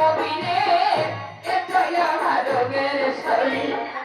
মবিনে এ চলা ভারবের শরীর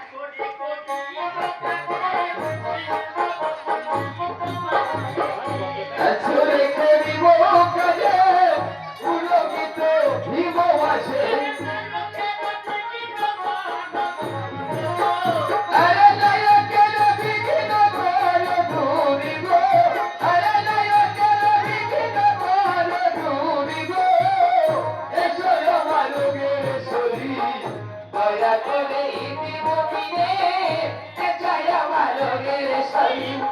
দয়া করে ইতি মুমিনে চায় আমার লোকের সলিম